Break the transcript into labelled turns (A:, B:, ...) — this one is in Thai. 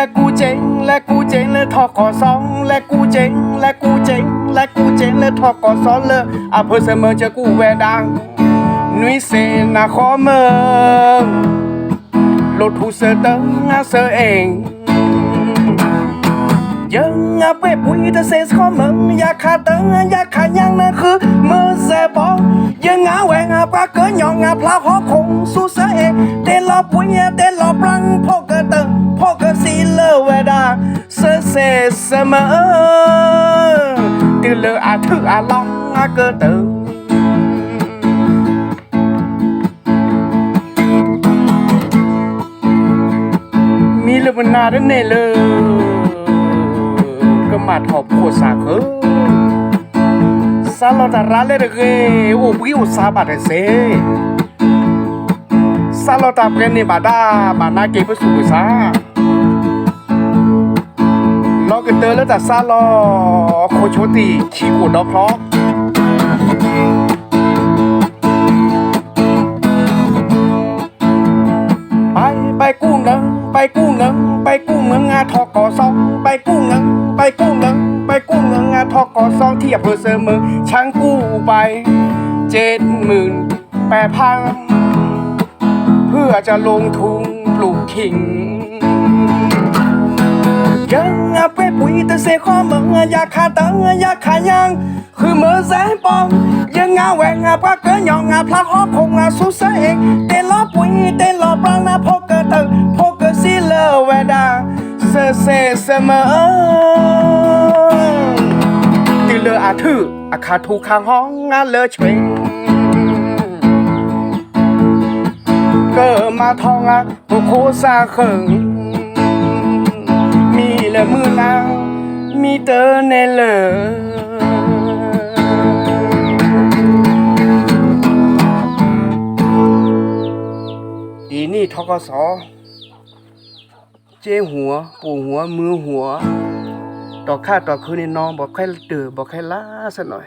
A: และกูเจ๋งและกูเจ๋งและทอกอสองและกูเจ๋งและกูเจ๋งและกูเจ๋งและทอกอสองเลยอาเพอเสมอจะกูแวดังนุ้ยเซนาขอเมืองรถทูเสอเตงอาเสอเองยังอาเป้ปุยตะเซสข้อมึงอยากขาดตังอยากขาดยังนั่นคือมือแสบองยังอาแหวงอาปลาเกินยองอาพลาหอคงสู้เสเองเต้นรอปุยเต้นรอปรังพอ เสเสมอตื่นเลออาถือาลองอาเกิดตึงมีเลมนาดเนเลยก็มาทอบโคสาเคอซาลอตาราเลเรโอบิโอซาบาเดเซซาลอตาเปนเนบาดาบานาเกปสุกุซา ลอกเตอแล้วแต่ซาลอโคโชติคีโกดอกคลอกไปไปกู้เงินไปกู้เงินไปกู้เงินงาทอกอซองไปกู้เงินไปกู้เงินไปกู้เงินงาทอกอซองที่อำเภอเสมอช่างกู้ไปเจ็ดหมื่นแปดพันเพื่อจะลงทุนปลูกขิง ยังอาเป้ปุ๋ยแต่เสข้อมึงอยากขาตังอยากขายัง คือเมื่อแสนปองยังอาแหวงอาปลาเกินยองอาพลาหอคงอาสู้เสเองเต้นล้อปุ๋ยเต้นล้อปรังนาพกเกิดตึงพกเกิดซีเลเวดาเสเสเสมอตีเลออาถืออาคาถูข้างห้องอาเลอเฉวงเกิดมาทองอะพวกโคซาเขิง แต่มือนางมีเตอในเลออีนี่ทกศเจ้หัว ปู่หัว มือหัว ต่อค่าต่อคืนนี่น้องบอกใครตื่นบอกใครล้าสักหน่อย